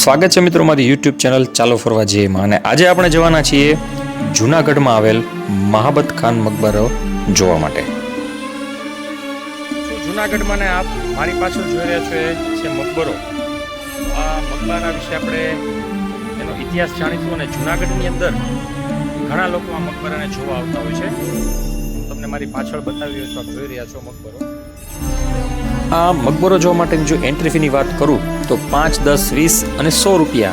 સ્વાગત છે મિત્રો મારી યુટ્યુબ ચેનલ ચાલો ફરવા જઈએમાં અને આજે આપણે જવાના છીએ જૂનાગઢમાં આવેલ મહાબત ખાન મકબરો જોવા માટે. જૂનાગઢમાં ને આપ મારી પાછળ જોઈ રહ્યા છો એ છે મકબરો. આ મકબરા વિશે આપણે એનો ઇતિહાસ જાણીશું અને જૂનાગઢની અંદર ઘણા લોકો આ મકબરાને જોવા આવતા હોય છે. તમને મારી પાછળ બતાવી રહ્યો છું જોઈ રહ્યા છો મકબરો. આ મકબરો જોવા માટેની જો એન્ટ્રી ફીની વાત કરું, તો પાંચ, દસ, વીસ અને સો રૂપિયા.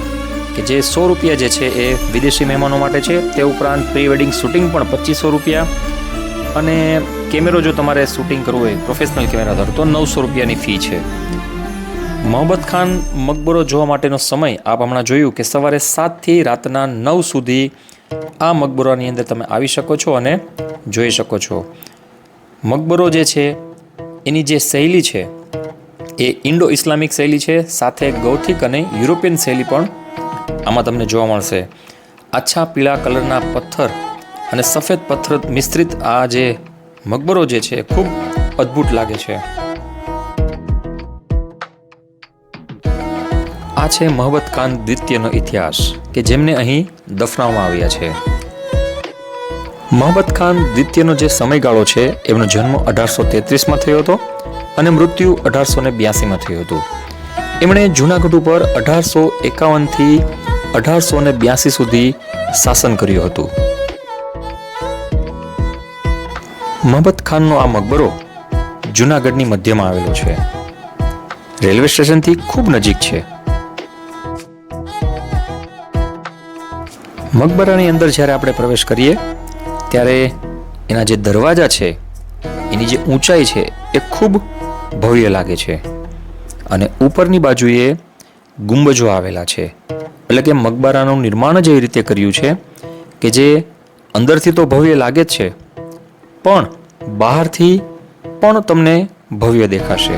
કે જે સો રૂપિયા જે છે એ વિદેશી મહેમાનો માટે છે, તે ઉપરાંત પ્રી વેડિંગ શૂટિંગ પણ પચીસો રૂપિયા. અને કેમેરો જો તમારે શૂટિંગ કરવું હોય પ્રોફેશનલ કેમેરા ધર, તો નવસો રૂપિયાની ફી છે. મોહમ્મદ ખાન મકબરો જોવા માટેનો સમય આપ હમણાં જોયું કે સવારે સાતથી રાતના નવ સુધી આ મકબરોની અંદર તમે આવી શકો છો અને જોઈ શકો છો. મકબરો જે છે એની જે શૈલી છે, એ ઇન્ડો ઇસ્લામિક શૈલી છે, સાથે ગૌથિક અને યુરોપિયન શૈલી પણ આમાં તમને જોવા મળશે. આછા પીળા કલરના પથ્થર અને સફેદ પથ્થર મિશ્રિત આ જે મકબરો જે છે, ખૂબ અદ્ભુત લાગે છે. આ છે મોહમ્મદ ખાન દ્વિતીયનો ઇતિહાસ, કે જેમને અહીં દફનાવવામાં આવ્યા છે. મોહમ્મદ ખાન દ્વિતીયનો જે સમયગાળો છે, એમનો જન્મ અઢારસો તેત્રીસમાં થયો હતો અને મૃત્યુ અઢારસો ને બ્યાસીમાં થયું હતું. એમણે જૂનાગઢ ઉપર અઢારસો એકાવનથી અઢારસો ને બ્યાસી સુધી શાસન કર્યું હતું. મોહમ્મદ ખાનનો આ મકબરો જૂનાગઢની મધ્યમાં આવેલો છે. રેલવે સ્ટેશનથી ખૂબ નજીક છે. મકબરાની અંદર જ્યારે આપણે પ્રવેશ કરીએ ત્યારે એના જે દરવાજા છે, એની જે ઊંચાઈ છે, એ ખૂબ ભવ્ય લાગે છે. અને ઉપરની બાજુએ ગુંબજો આવેલા છે. એટલે કે મકબરાનું નિર્માણ જ એ રીતે કર્યું છે કે જે અંદરથી તો ભવ્ય લાગે જ છે, પણ બહારથી પણ તમને ભવ્ય દેખાશે.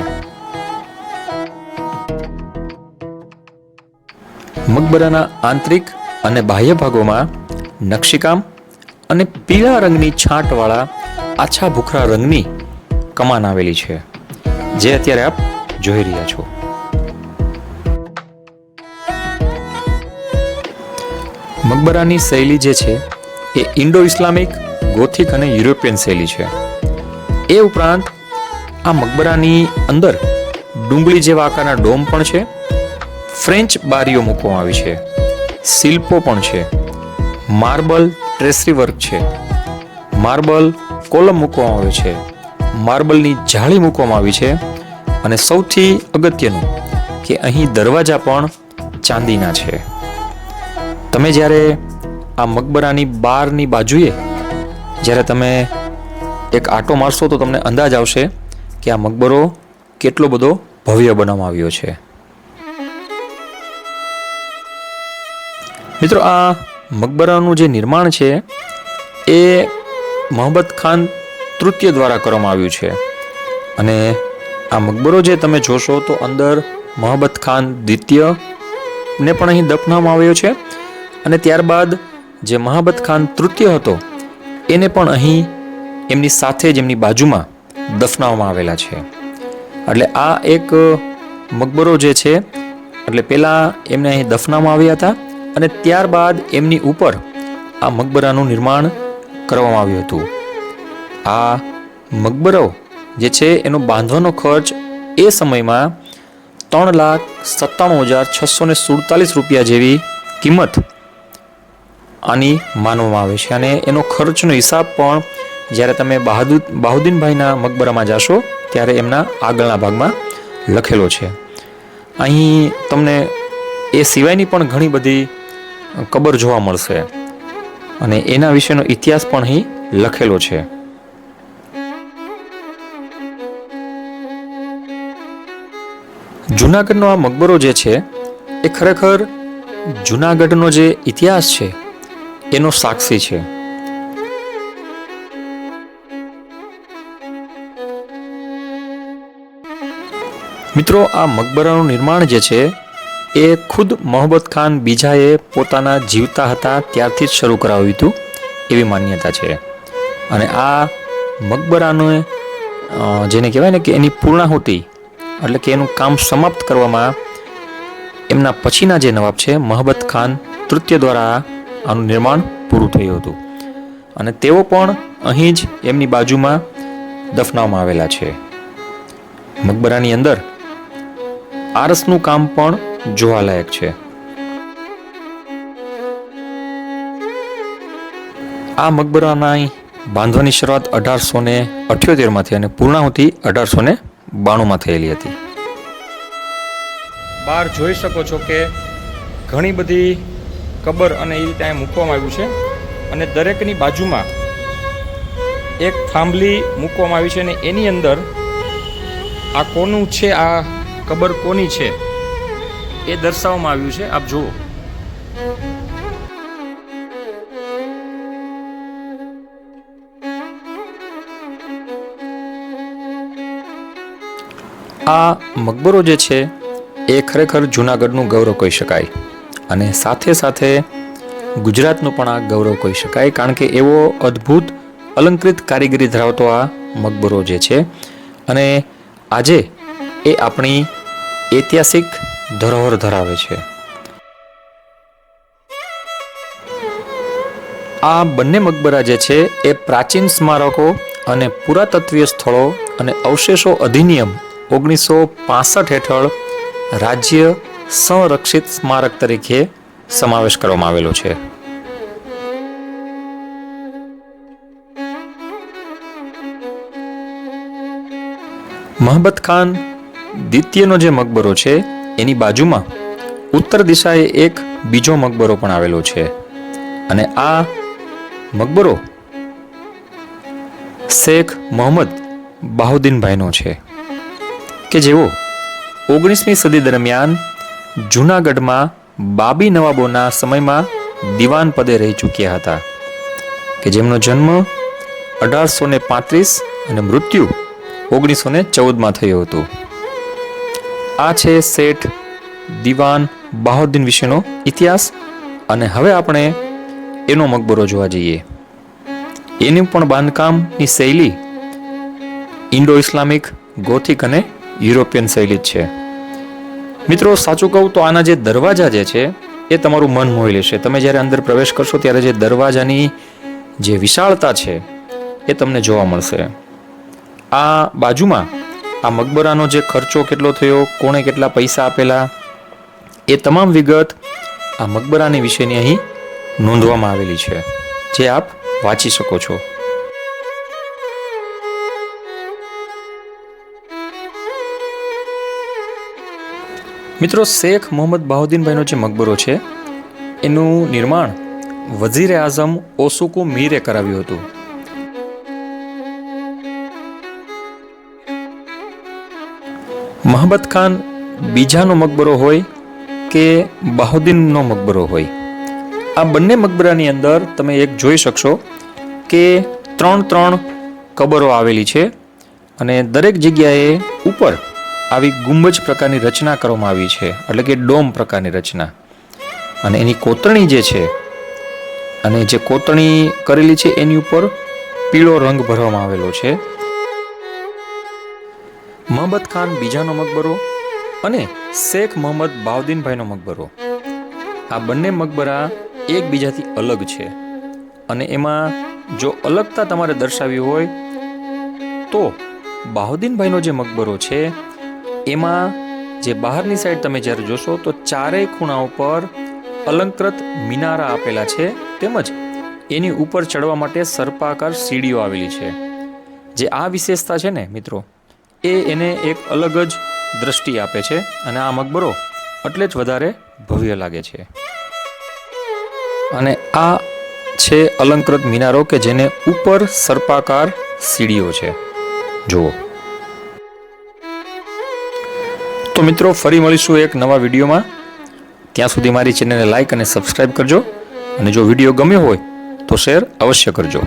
મકબરાના આંતરિક અને બાહ્ય ભાગોમાં નકશીકામ અને પીળા રંગની છાંટવાળા આછા ભૂખરા રંગની કમાન આવેલી છે, જે અત્યારે આપ જોઈ રહ્યા છો. મકબરાની શૈલી જે છે, એ ઇન્ડો ઇસ્લામિક, ગોથિક અને યુરોપિયન શૈલી છે. એ ઉપરાંત આ મકબરાની અંદર ડુંગળી જેવા આકારના ડોમ પણ છે, ફ્રેન્ચ બારીઓ મૂકવામાં આવી છે, શિલ્પો પણ છે, માર્બલ ટ્રેસરી વર્ક છે. માર્બલ કોલમ મૂકવામાં આવે છે. માર્બલની જાળી મૂકવામાં આવી છે. અને સૌથી અગત્યનું કે અહીં દરવાજા પણ ચાંદીના છે. તમે જ્યારે આ મકબરાની બારની બાજુએ જ્યારે તમે એક આટો મારશો તો તમને અંદાજ આવશે કે આ મકબરો કેટલો બધો ભવ્ય બનાવવામાં આવ્યો છે. મિત્રો, આ મકબરાનું જે નિર્માણ છે, એ મોહમ્મદ ખાન તૃતીય દ્વારા કરવામાં આવ્યું છે. અને આ મકબરો જે તમે જોશો તો અંદર મોહમ્મદ ખાન દ્વિતીય ને પણ અહીં દફનાવવામાં આવ્યો છે. અને ત્યારબાદ જે મહાબત ખાન તૃતીય હતો, એને પણ અહીં એમની સાથે જ એમની બાજુમાં દફનાવવામાં આવેલા છે. એટલે આ એક મકબરો જે છે, એટલે પહેલાં એમને અહીં દફનાવવામાં આવ્યા હતા. અને ત્યારબાદ એમની ઉપર આ મકબરાનું નિર્માણ કરવામાં આવ્યું હતું. આ મકબરો જે છે એનો બાંધવાનો ખર્ચ એ સમયમાં ત્રણ લાખ સત્તાણું હજાર છસો ને સુડતાલીસ રૂપિયા જેવી કિંમત આની માનવામાં આવે છે અને એનો ખર્ચનો હિસાબ પણ જ્યારે તમે બહાદુર બહાદુદ્દીનભાઈના મકબરામાં જાશો ત્યારે એમના આગળના ભાગમાં લખેલો છે. અહીં તમને એ સિવાયની પણ ઘણી બધી કબર જોવા મળશે. અને એના વિશેનો ઇતિહાસ પણ અહીં લખેલો છે. જુનાગઢનો આ મકબરો જે છે, એ ખરેખર જુનાગઢનો જે ઇતિહાસ છે, એનો સાક્ષી છે. મિત્રો, આ મકબરાનું નિર્માણ જે છે એ ખુદ મોહબ્બત ખાન બીજાએ પોતાના જીવતા હતા ત્યારથી જ શરૂ કરાવ્યું હતું એવી માન્યતા છે. અને આ મકબરાનું જેને કહેવાય ને કે એની પૂર્ણાહુતિ, એટલે કે એનું કામ સમાપ્ત કરવામાં એમના પછીના જે નવાબ છે મહબત ખાન તૃતીય દ્વારા આનું નિર્માણ પૂરું થયું હતું. અને તેઓ પણ અહીં જ એમની બાજુમાં દફનાવવામાં આવેલા છે. મકબરાની અંદર આરસનું કામ પણ જોવાલાયક છે. આ મકબરાના બાંધવાની શરૂઆત અઢારસો ને અઠ્યોતેરમાંથી અને પૂર્ણાહુતિ અઢારસો ને બાણુંમાં થયેલી હતી. બહાર જોઈ શકો છો કે ઘણી બધી કબર અને એ રીતે અહીં મૂકવામાં આવ્યું છે અને દરેકની બાજુમાં એક થાંભલી મૂકવામાં આવી છે અને એની અંદર આ કોનું છે, આ કબર કોની છે? એ દર્શાવવામાં આવ્યું છે. આપ જુઓ. આ મકબરો જે છે, એ ખરેખર જૂનાગઢનું ગૌરવ કહી શકાય અને સાથે સાથે ગુજરાતનું પણ આ ગૌરવ કહી શકાય કારણ કે એવો અદ્ભુત, અલંકૃત કારીગરી ધરાવતો આ મકબરો જે છે. અને આજે એ આપણી ઐતિહાસિક ધરોહર ધરાવે છે. આ બંને મકબરા જે છે, એ પ્રાચીન સ્મારકો અને પુરાતત્વીય સ્થળો અને અવશેષો અધિનિયમ ઓગણીસો પાસઠ હેઠળ રાજ્ય સંરક્ષિત સ્મારક તરીકે સમાવેશ કરવામાં આવેલો છે. મહબત ખાન દ્વિતીયનો જે મકબરો છે એની બાજુમાં ઉત્તર દિશાએ એક બીજો મકબરો પણ આવેલો છે. અને આ મકબરો શેખ મોહમ્મદ બાહુદ્દીનભાઈનો છે. કે જેઓ ઓગણીસમી સદી દરમિયાન જૂનાગઢમાં બાબી નવાબોના સમયમાં દિવાન પદે રહી ચૂક્યા હતા. કે જેમનો જન્મ અઢારસો ને પાંત્રીસ અને મૃત્યુ ઓગણીસો ને ચૌદમાં થયું હતું. આ છે શેઠ, દિવાન, બહાઉદ્દીન વિશેનો ઇતિહાસ અને હવે આપણે એનો મકબરો જોવા જઈએ. એનું પણ બાંધકામની શૈલી ઇન્ડો ઇસ્લામિક, ગોથિક અને યુરોપિયન શૈલી જ છે. મિત્રો, સાચું કહું તો આના જે દરવાજા જે છે, એ તમારું મન મોહી લેશે. તમે જ્યારે અંદર પ્રવેશ કરશો, ત્યારે જે દરવાજાની જે વિશાળતા છે, એ તમને જોવા મળશે. આ બાજુમાં આ મકબરાનો જે ખર્ચો કેટલો થયો, કોણે કેટલા પૈસા આપેલા, એ તમામ વિગત આ મકબરાની વિશેની અહીં નોંધવામાં આવેલી છે. જે આપ વાંચી શકો છો. મિત્રો, શેખ મોહમ્મદ બાહુદ્દીનભાઈનો જે મકબરો છે, એનું નિર્માણ વઝીર આઝમ ઓસુકુ મીરે કરાવ્યું હતું. મહબત ખાન બીજાનો મકબરો હોય કે બહાઉદ્દીનનો મકબરો હોય? આ બંને મકબરાની અંદર તમે એક જોઈ શકશો કે ત્રણ ત્રણ કબરો આવેલી છે અને દરેક જગ્યાએ ઉપર આવી ગુંબજ પ્રકારની રચના કરવામાં આવી છે, એટલે કે ડોમ પ્રકારની રચના. અને એની કોતરણી જે છે, અને જે કોતરણી કરેલી છે એની ઉપર પીળો રંગ ભરવામાં આવેલો છે. મોહમ્મદ ખાન બીજાનો મકબરો અને શેખ મોહમ્મદ બાઉદ્દીનભાઈનો મકબરો. આ બંને મકબરા એકબીજાથી અલગ છે. અને એમાં જો અલગતા તમારે દર્શાવી હોય, તો બાહુદ્દીનભાઈનો જે મકબરો છે, એમાં જે બહારની સાઈડ તમે જ્યારે જોશો, તો ચારેય ખૂણા ઉપર અલંકૃત મિનારા આપેલા છે, તેમજ એની ઉપર ચડવા માટે સર્પાકાર સીડીઓ આવેલી છે. જે આ વિશેષતા છે ને મિત્રો એ એને એક અલગ જ દ્રષ્ટિ આપે છે અને આ મકબરો એટલે જ વધારે ભવ્ય લાગે છે. અને આ છે અલંકૃત મિનારો કે જેને ઉપર સર્પાકાર સીડીઓ છે. જુઓ. તો મિત્રો, ફરી મળીશું એક નવા વિડીયોમાં. ત્યાં સુધી મારી ચેનલને લાઈક અને સબસ્ક્રાઈબ કરજો. અને જો વીડિયો ગમ્યો હોય તો શેર અવશ્ય કરજો.